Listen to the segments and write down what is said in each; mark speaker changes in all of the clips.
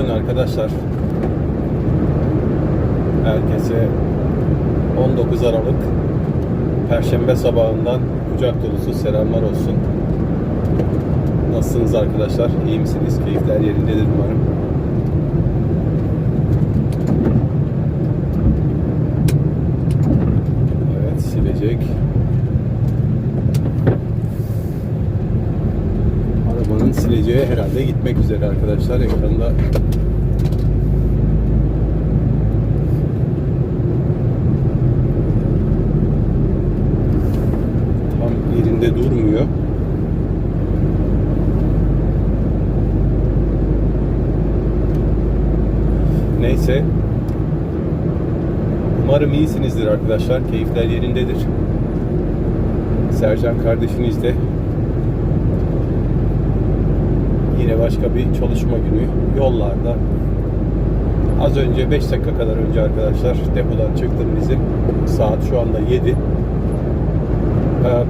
Speaker 1: Günaydın arkadaşlar. Herkese 19 Aralık Perşembe sabahından kucak dolusu selamlar olsun. Nasılsınız arkadaşlar? İyi misiniz? Keyifler yerindedir umarım. Evet silecek. Sileceği herhalde gitmek üzere arkadaşlar. Ekranda tam yerinde durmuyor. Neyse. Umarım iyisinizdir arkadaşlar. Keyifler yerindedir. Sercan kardeşiniz de yine başka bir çalışma günü yollarda. Az önce 5 dakika kadar önce arkadaşlar depodan çıktım bizim. Saat şu anda 7. Ee,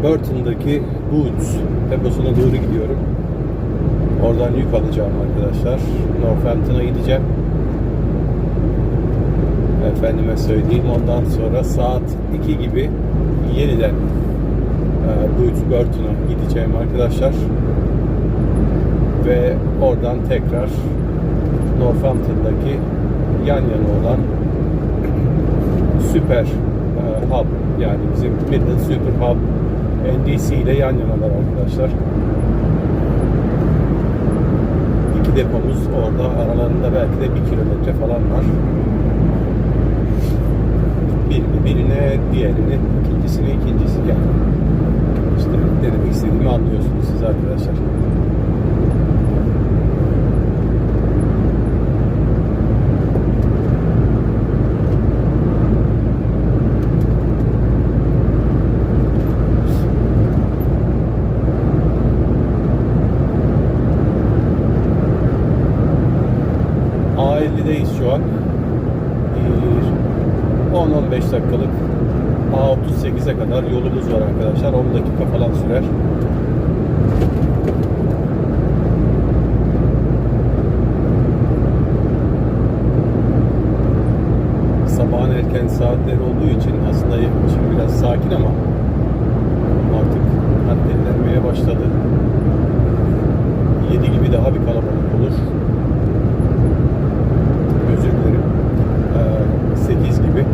Speaker 1: Burton'daki Boots deposuna doğru gidiyorum. Oradan yük alacağım arkadaşlar. Northampton'a gideceğim. Efendime söyleyeyim ondan sonra saat 2 gibi yeniden e, Boots Burton'a gideceğim arkadaşlar ve oradan tekrar Northampton'daki yan yana olan Süper e, Hub yani bizim Midland Super Hub NDC ile yan yanalar arkadaşlar. İki depomuz orada aralarında belki de bir kilometre falan var. Birini birine, diğerini, ikincisini ikincisi yani. İşte demek istediğimi anlıyorsunuz siz arkadaşlar. A50'deyiz şu an. Bir 10-15 dakikalık A38'e kadar yolumuz var arkadaşlar. 10 dakika falan sürer. Sabahın erken saatleri olduğu aslında şimdi biraz sakin ama artık hareketlenmeye başladı. 7 gibi daha bir kalabalık olur. Özür dilerim. Ee, 8 gibi.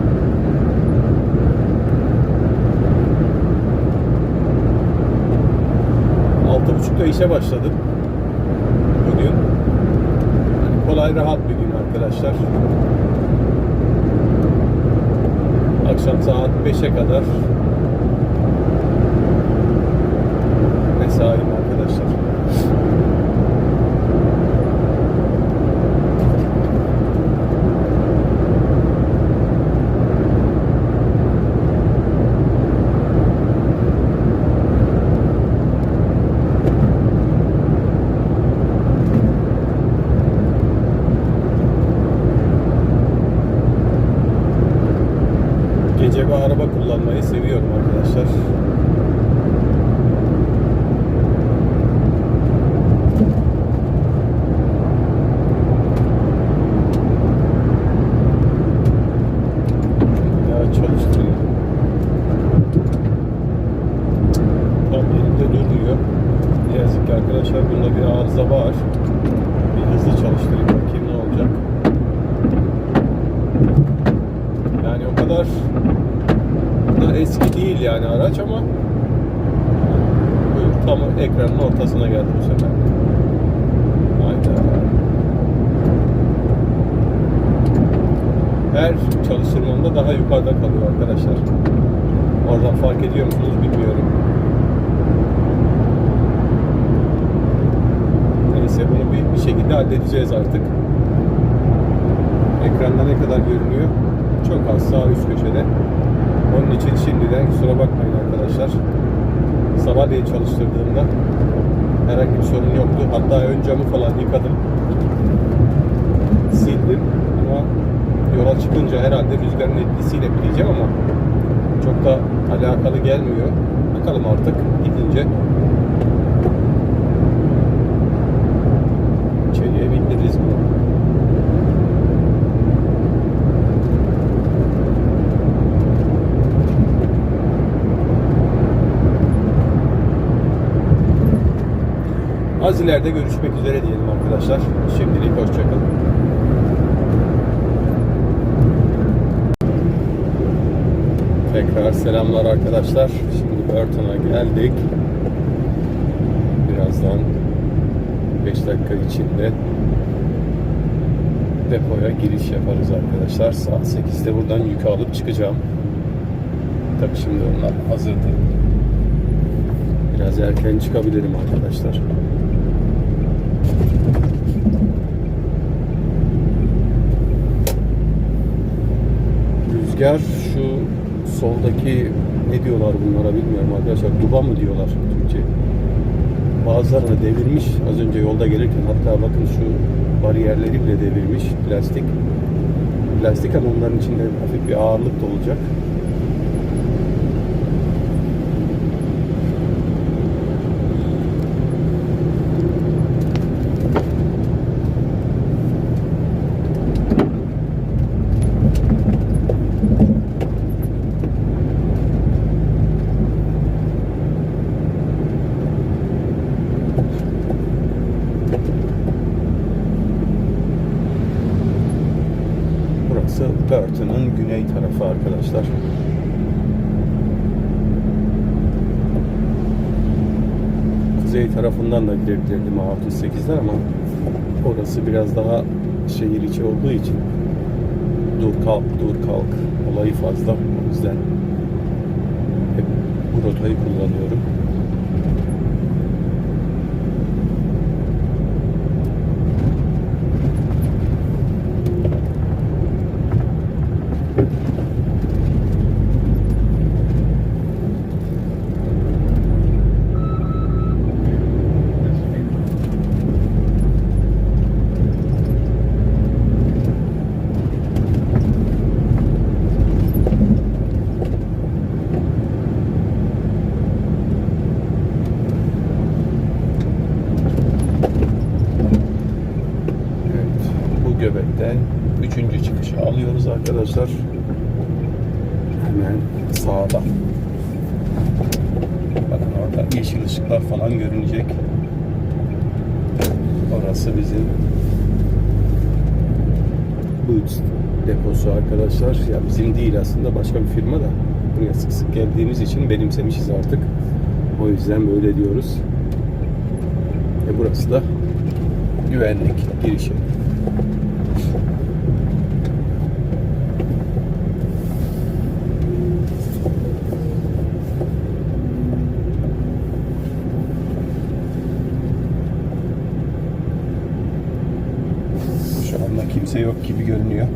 Speaker 1: Altı buçukta işe başladım. Bugün. Yani kolay rahat bir gün arkadaşlar. Akşam saat 5'e kadar mesaim arkadaşlar. Bir araba kullanmayı seviyorum arkadaşlar. Ya çalıştırıyor. Tam yerinde durmuyor. Ne yazık ki arkadaşlar bunda bir arıza var. Bir hızlı çalıştırayım bakayım ne olacak. Yani o kadar da eski değil yani araç ama buyur, tam ekranın ortasına geldi bu sefer. Hayda. Her çalıştırmamda daha yukarıda kalıyor arkadaşlar. Oradan fark ediyor musunuz bilmiyorum. Neyse bunu bir, bir şekilde halledeceğiz artık. Ekranda ne kadar görünüyor? Çok az sağ üst köşede. Onun için şimdiden kusura bakmayın arkadaşlar. Sabahleyin çalıştırdığımda herhangi bir sorun yoktu. Hatta ön camı falan yıkadım. Sildim. Ama yola çıkınca herhalde rüzgarın etkisiyle bileceğim ama çok da alakalı gelmiyor. Bakalım artık gidince Az ileride görüşmek üzere diyelim arkadaşlar. Şimdilik hoşçakalın. Tekrar selamlar arkadaşlar. Şimdi Burton'a geldik. Birazdan 5 dakika içinde depoya giriş yaparız arkadaşlar. Saat 8'de buradan yükü alıp çıkacağım. Tabii şimdi onlar hazırdır. Biraz erken çıkabilirim arkadaşlar. Rüzgar şu soldaki ne diyorlar bunlara bilmiyorum arkadaşlar. Duba mı diyorlar Türkçe? Bazılarını devirmiş az önce yolda gelirken hatta bakın şu bariyerleri bile devirmiş plastik. Plastik ama onların içinde hafif bir ağırlık da olacak. Burası Burton'ın tarafı arkadaşlar. Kuzey tarafından da gidebilirdim A38'den ama orası biraz daha şehir içi olduğu için dur kalk dur kalk olayı fazla. O yüzden hep bu rotayı kullanıyorum. Evet, bu göbekten üçüncü çıkışı alıyoruz arkadaşlar. Hemen sağda. Bakın orada yeşil ışıklar falan görünecek. Orası bizim Boots deposu arkadaşlar. Ya bizim değil aslında başka bir firma da buraya sık sık geldiğimiz için benimsemişiz artık. O yüzden böyle diyoruz. E burası da güvenlik girişi. Şu anda kimse yok gibi görünüyor.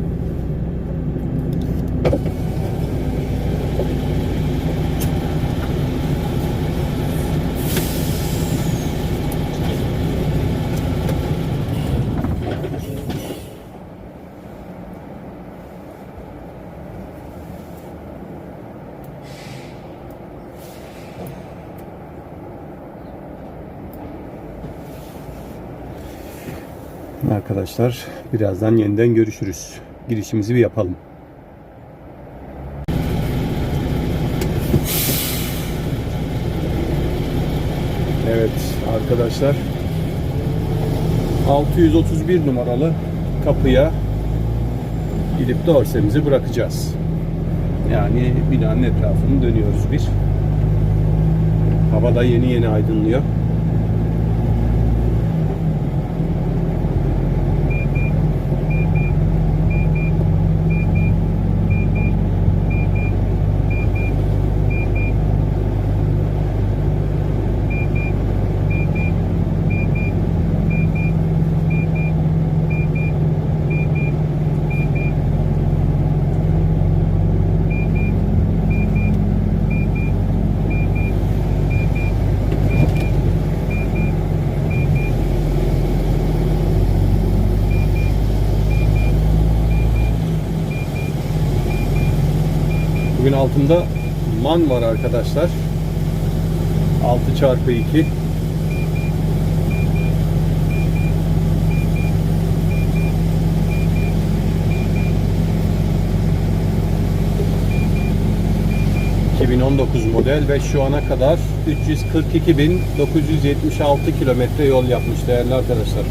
Speaker 1: Arkadaşlar birazdan yeniden görüşürüz. Girişimizi bir yapalım. Evet arkadaşlar 631 numaralı kapıya gidip dorsemizi bırakacağız. Yani binanın etrafını dönüyoruz bir. Hava da yeni yeni aydınlıyor. Bugün altında man var arkadaşlar. 6 çarpı 2. 2019 model ve şu ana kadar 342.976 kilometre yol yapmış değerli arkadaşlar.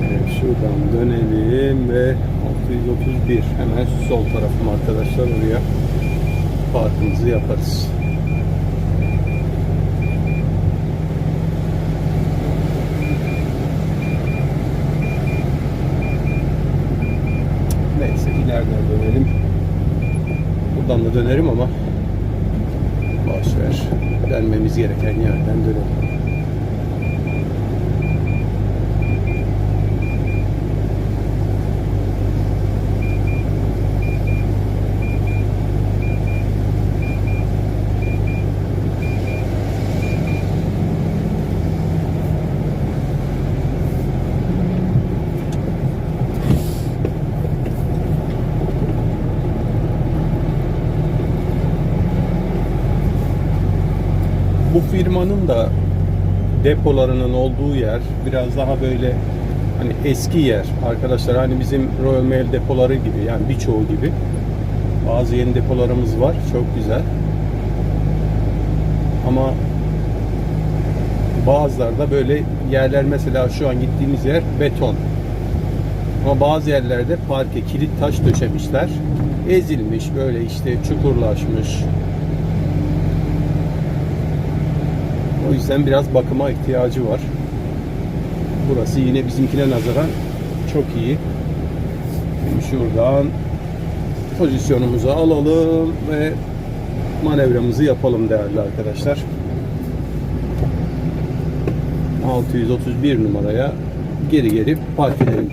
Speaker 1: Evet, Şuradan dönelim ve 631 hemen sol tarafım arkadaşlar oraya parkımızı yaparız. Neyse ileriden dönelim. Buradan da dönerim ama boş. Dönmemiz gereken yerden dönelim. Bu firmanın da depolarının olduğu yer biraz daha böyle hani eski yer. Arkadaşlar hani bizim Royal Mail depoları gibi yani birçoğu gibi. Bazı yeni depolarımız var çok güzel. Ama bazılarda böyle yerler mesela şu an gittiğimiz yer beton. Ama bazı yerlerde parke kilit taş döşemişler. Ezilmiş böyle işte çukurlaşmış O yüzden biraz bakıma ihtiyacı var. Burası yine bizimkine nazaran çok iyi. Şimdi şuradan pozisyonumuzu alalım ve manevramızı yapalım değerli arkadaşlar. 631 numaraya geri geri park edelim.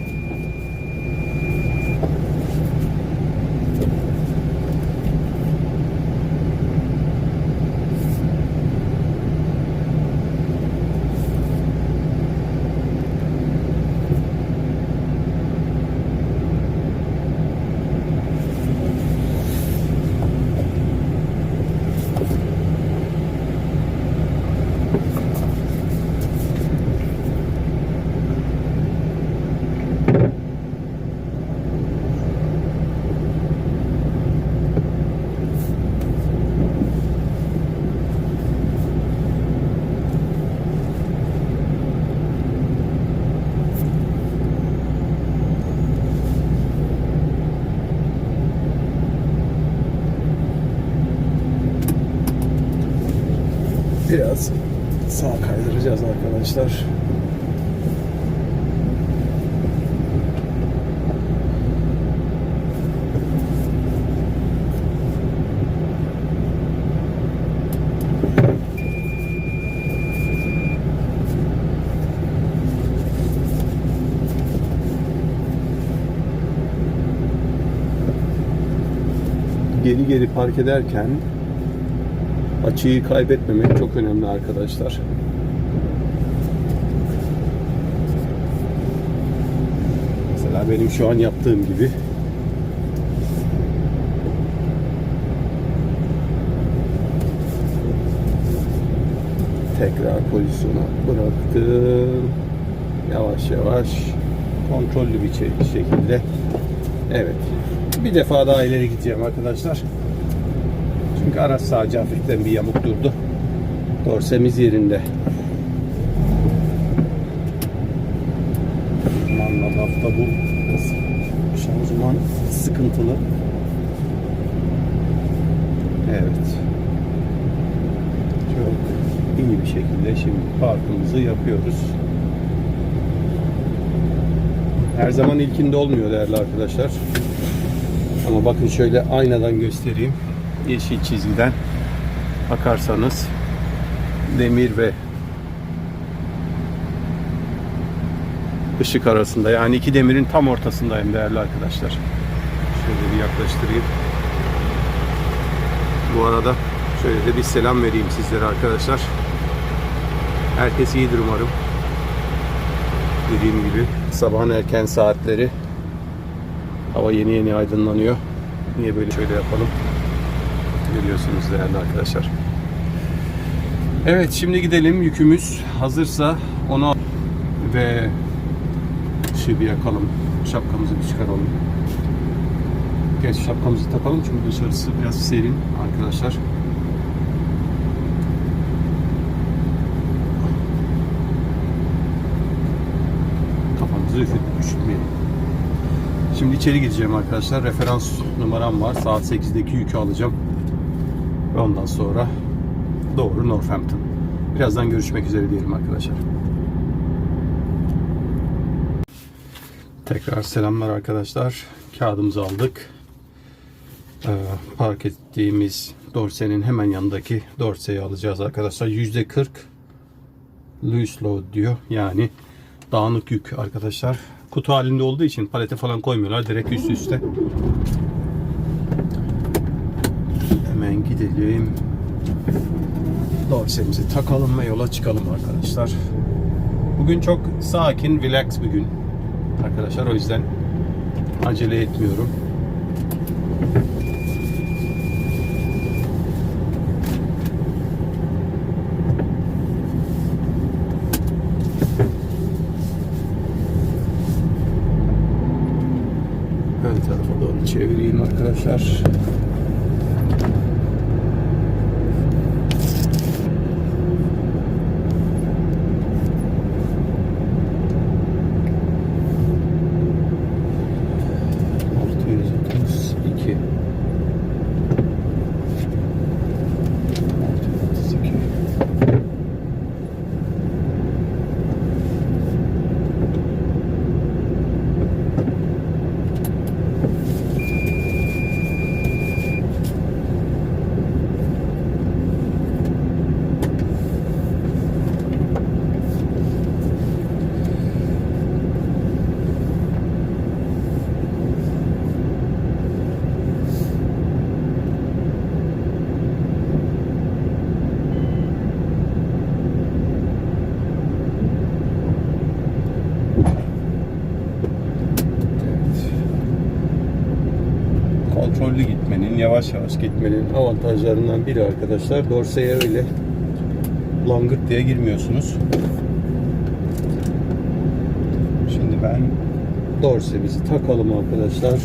Speaker 1: Biraz sağ kaydıracağız arkadaşlar. Geri geri park ederken açıyı kaybetmemek çok önemli arkadaşlar. Mesela benim şu an yaptığım gibi tekrar pozisyona bıraktım. Yavaş yavaş kontrollü bir şekilde. Evet. Bir defa daha ileri gideceğim arkadaşlar. Çünkü araç sadece hafiften bir yamuk durdu. Dorsemiz yerinde. Şanzımanla hafta bu şanzıman sıkıntılı. Evet. Çok iyi bir şekilde şimdi parkımızı yapıyoruz. Her zaman ilkinde olmuyor değerli arkadaşlar. Ama bakın şöyle aynadan göstereyim yeşil çizgiden bakarsanız demir ve ışık arasında yani iki demirin tam ortasındayım değerli arkadaşlar. Şöyle bir yaklaştırayım. Bu arada şöyle de bir selam vereyim sizlere arkadaşlar. Herkes iyidir umarım. Dediğim gibi sabahın erken saatleri hava yeni yeni aydınlanıyor. niye böyle şöyle yapalım. Görüyorsunuz değerli arkadaşlar. Evet şimdi gidelim. Yükümüz hazırsa onu ve ışığı bir yakalım. Şapkamızı bir çıkaralım. Geç şapkamızı takalım çünkü dışarısı biraz serin arkadaşlar. Kafamızı üşüt- üşütmeyelim. Şimdi içeri gideceğim arkadaşlar. Referans numaram var. Saat 8'deki yükü alacağım. Ve ondan sonra doğru Northampton. Birazdan görüşmek üzere diyelim arkadaşlar. Tekrar selamlar arkadaşlar. Kağıdımızı aldık. Ee, park ettiğimiz Dorse'nin hemen yanındaki Dorse'yi alacağız arkadaşlar. %40 loose load diyor. Yani dağınık yük arkadaşlar. Kutu halinde olduğu için palete falan koymuyorlar. Direkt üst üste. Hemen gidelim. Dorse'mizi takalım ve yola çıkalım arkadaşlar. Bugün çok sakin, relax bir gün. Arkadaşlar o yüzden acele etmiyorum. Ön tarafa doğru çevireyim arkadaşlar. Altı yüz otuz iki. Altı yüz otuz iki. Evet. Kontrollü gitmenin, yavaş yavaş gitmenin avantajlarından biri arkadaşlar. Dorseye öyle langırt diye girmiyorsunuz. Şimdi ben dorsemizi takalım arkadaşlar.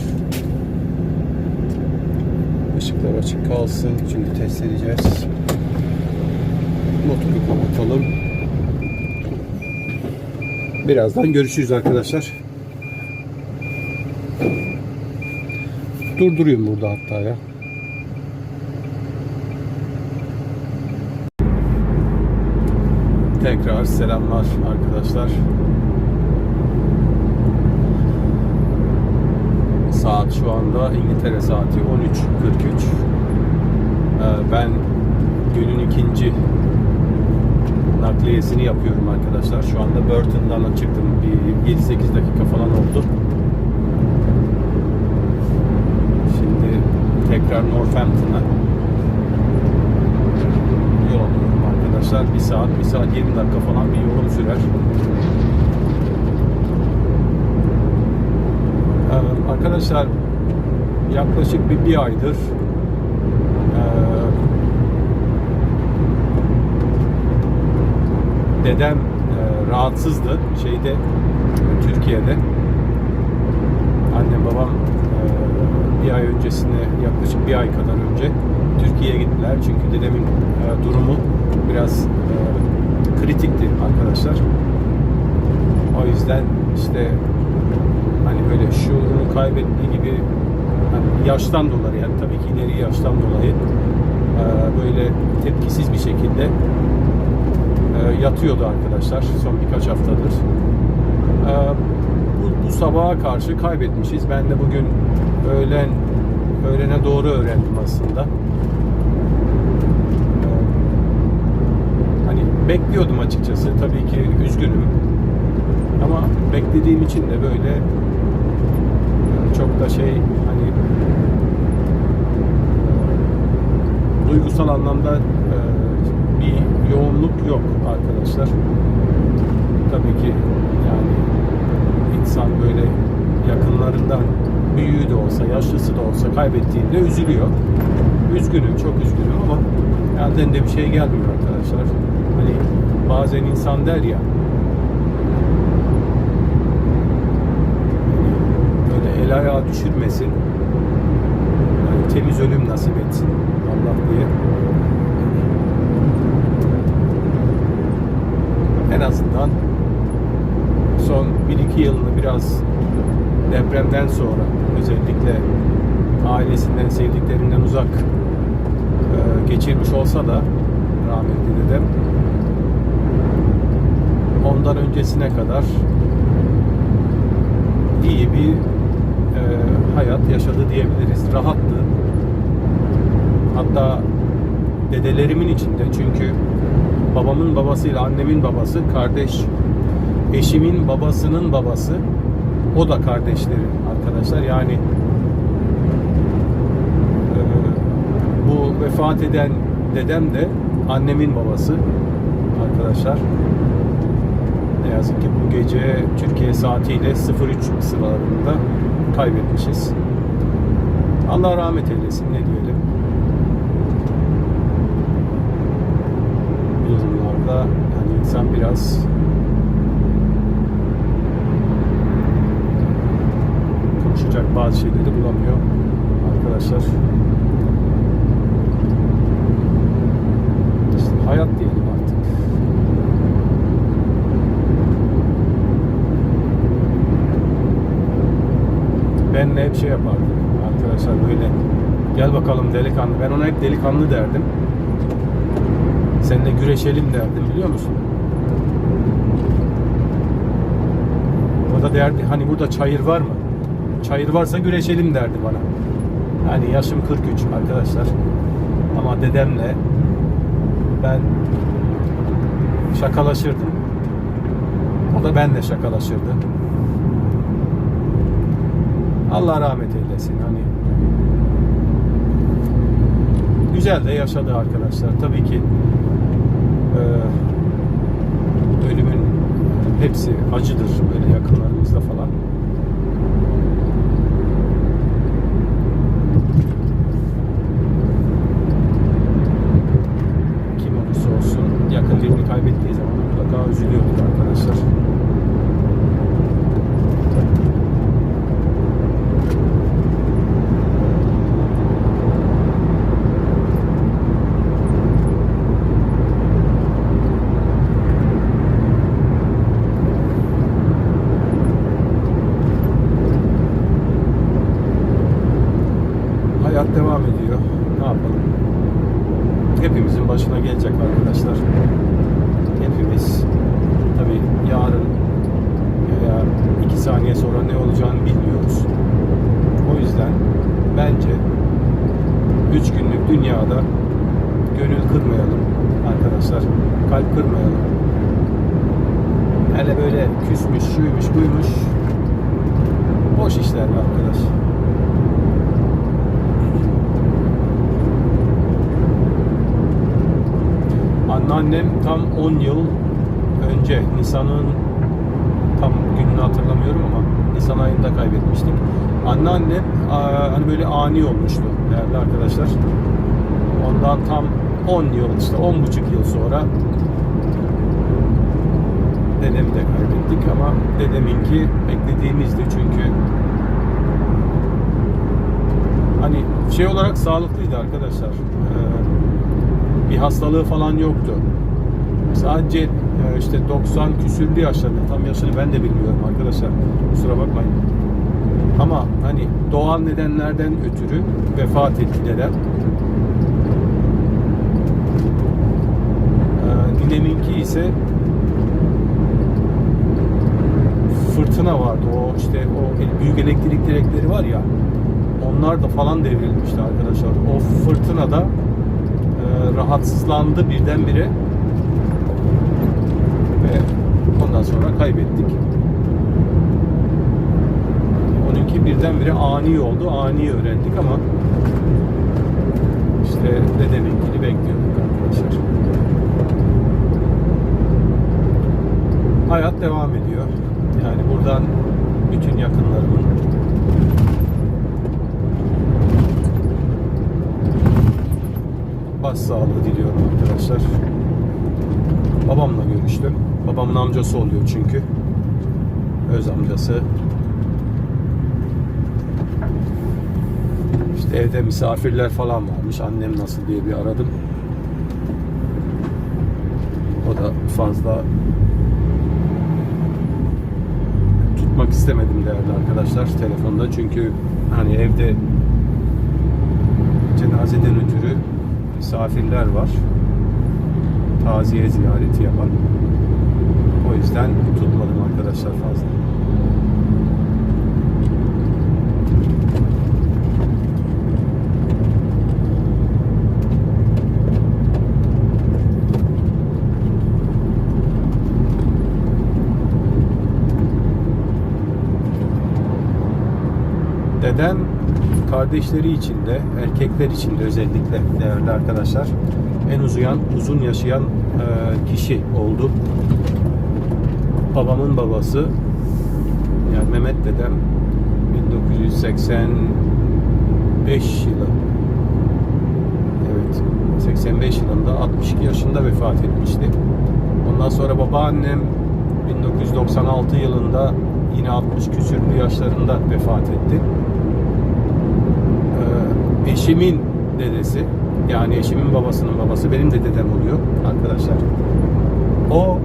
Speaker 1: Işıklar açık kalsın. Çünkü test edeceğiz. Motoru kapatalım. Birazdan görüşürüz arkadaşlar. Durduruyorum burada hatta ya. Tekrar selamlar arkadaşlar. Saat şu anda İngiltere saati 13.43. Ee, Ben günün ikinci nakliyesini yapıyorum arkadaşlar. Şu anda Burton'dan çıktım. Bir 7-8 dakika falan oldu. Şimdi tekrar Northampton'a yol alıyorum arkadaşlar. Bir saat, bir saat 20 dakika falan bir yolum sürer. Ee, arkadaşlar yaklaşık bir, bir aydır ee, dedem e, rahatsızdı şeyde Türkiye'de annem babam e, bir ay öncesine yaklaşık bir ay kadar önce Türkiye'ye gittiler çünkü dedemin e, durumu biraz e, kritikti arkadaşlar o yüzden işte hani böyle şuurunu kaybettiği gibi hani yaştan dolayı yani tabii ki ileri yaştan dolayı e, böyle tepkisiz bir şekilde e, yatıyordu arkadaşlar son birkaç haftadır. E, bu, bu sabaha karşı kaybetmişiz. Ben de bugün öğlen öğlene doğru öğrendim aslında. E, hani bekliyordum açıkçası. Tabii ki üzgünüm. Ama beklediğim için de böyle e, çok da şey hani duygusal anlamda e, bir yoğunluk yok arkadaşlar. Tabii ki yani insan böyle yakınlarından büyüğü de olsa, yaşlısı da olsa kaybettiğinde üzülüyor. Üzgünüm, çok üzgünüm ama elden de bir şey gelmiyor arkadaşlar. Hani bazen insan der ya böyle el ayağı düşürmesin. Yani temiz ölüm nasip etsin Allah diye. En azından son 1-2 yılını biraz depremden sonra özellikle ailesinden, sevdiklerinden uzak e, geçirmiş olsa da rahmetli dedem ondan öncesine kadar iyi bir e, hayat yaşadı diyebiliriz. Rahattı. Hatta dedelerimin içinde çünkü babamın babasıyla annemin babası kardeş. Eşimin babasının babası o da kardeşleri arkadaşlar. Yani e, bu vefat eden dedem de annemin babası arkadaşlar. Ne yazık ki bu gece Türkiye saatiyle 03 sıralarında kaybetmişiz. Allah rahmet eylesin ne diyelim. Bu durumlarda yani insan biraz konuşacak bazı şeyleri bulamıyor arkadaşlar. İşte hayat diyelim artık. Benle hep şey yapardı arkadaşlar böyle gel bakalım delikanlı. Ben ona hep delikanlı derdim. Seninle güreşelim derdim biliyor musun? O da derdi hani burada çayır var mı? Çayır varsa güreşelim derdi bana. Hani yaşım 43 arkadaşlar. Ama dedemle ben şakalaşırdım. O da benle şakalaşırdı Allah rahmet eylesin. Hani güzel de yaşadı arkadaşlar. Tabii ki e, ölümün hepsi acıdır böyle yakınlarımızda falan. Kim olursa olsun yakın birini kaybettiği zaman mutlaka üzülüyordur arkadaşlar. hayat devam ediyor. Ne yapalım? Hepimizin başına gelecek arkadaşlar. Hepimiz tabi yarın veya iki saniye sonra ne olacağını bilmiyoruz. O yüzden bence üç günlük dünyada gönül kırmayalım arkadaşlar. Kalp kırmayalım. Hele böyle küsmüş, şuymuş, buymuş. Boş işler arkadaş. Anneannem tam 10 yıl önce Nisan'ın tam gününü hatırlamıyorum ama Nisan ayında kaybetmiştik. Anneannem hani böyle ani olmuştu değerli arkadaşlar. Ondan tam 10 yıl işte 10 buçuk yıl sonra dedemi de kaybettik ama dedeminki beklediğimizdi çünkü hani şey olarak sağlıklıydı arkadaşlar. Ee, bir hastalığı falan yoktu. Sadece e, işte 90 küsürlü yaşlarında tam yaşını ben de bilmiyorum arkadaşlar. Kusura bakmayın. Ama hani doğal nedenlerden ötürü vefat etti dedem. Nineminki ise fırtına vardı. O işte o büyük elektrik direkleri var ya onlar da falan devrilmişti arkadaşlar. O fırtınada e, rahatsızlandı birdenbire ve ondan sonra kaybettik. Onunki birdenbire ani oldu. Ani öğrendik ama işte dedeminkini bekliyorduk arkadaşlar. hayat devam ediyor. Yani buradan bütün yakınlarımın bas sağlığı diliyorum arkadaşlar. Babamla görüştüm. Babamın amcası oluyor çünkü. Öz amcası. İşte evde misafirler falan varmış. Annem nasıl diye bir aradım. O da fazla tutmak istemedim değerli arkadaşlar telefonda çünkü hani evde cenazeden ötürü misafirler var. Taziye ziyareti yapan. O yüzden tutmadım arkadaşlar fazla. Dedem kardeşleri içinde, erkekler içinde özellikle değerli arkadaşlar en uzayan, uzun yaşayan e, kişi oldu. Babamın babası yani Mehmet dedem 1985 yılı evet 85 yılında 62 yaşında vefat etmişti. Ondan sonra babaannem 1996 yılında yine 60 küsürlü yaşlarında vefat etti. Eşimin dedesi yani eşimin babasının babası benim de dedem oluyor arkadaşlar. O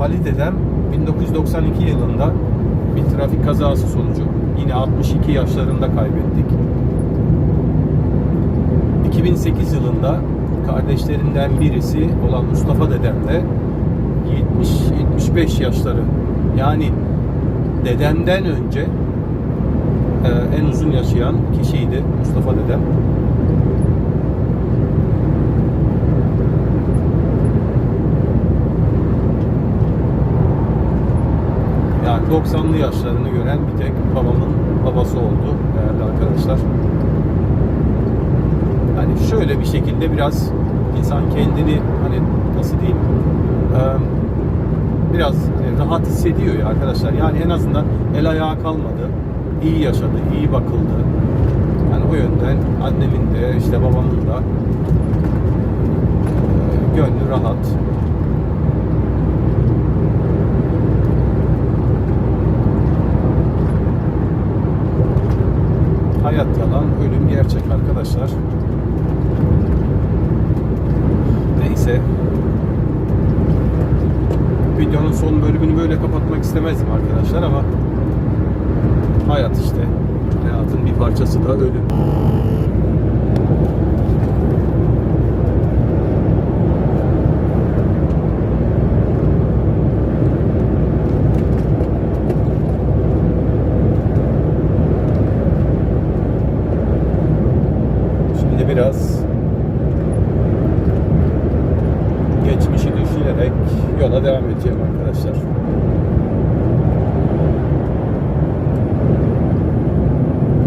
Speaker 1: Ali dedem 1992 yılında bir trafik kazası sonucu yine 62 yaşlarında kaybettik. 2008 yılında kardeşlerinden birisi olan Mustafa dedem de 70 75 yaşları. Yani dedemden önce e, en uzun yaşayan kişiydi Mustafa dedem. Yani 90'lı yaşlarını gören bir tek babamın babası oldu değerli arkadaşlar. Hani şöyle bir şekilde biraz insan kendini hani nasıl diyeyim biraz rahat hissediyor ya arkadaşlar. Yani en azından el ayağı kalmadı. iyi yaşadı, iyi bakıldı. Yani o yönden annemin de işte babamın da gönlü rahat. Hayat yalan, ölüm gerçek arkadaşlar. Neyse. Videonun son bölümünü böyle kapatmak istemezdim arkadaşlar ama hayat işte. Hayatın bir parçası da ölüm. Şimdi biraz geçmişi düşünerek yola devam edeceğim arkadaşlar.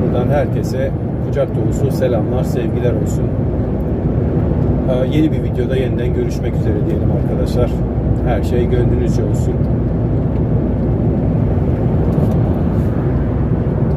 Speaker 1: Buradan herkese kucak dolusu selamlar, sevgiler olsun. Ee, yeni bir videoda yeniden görüşmek üzere diyelim arkadaşlar. Her şey gönlünüzce olsun.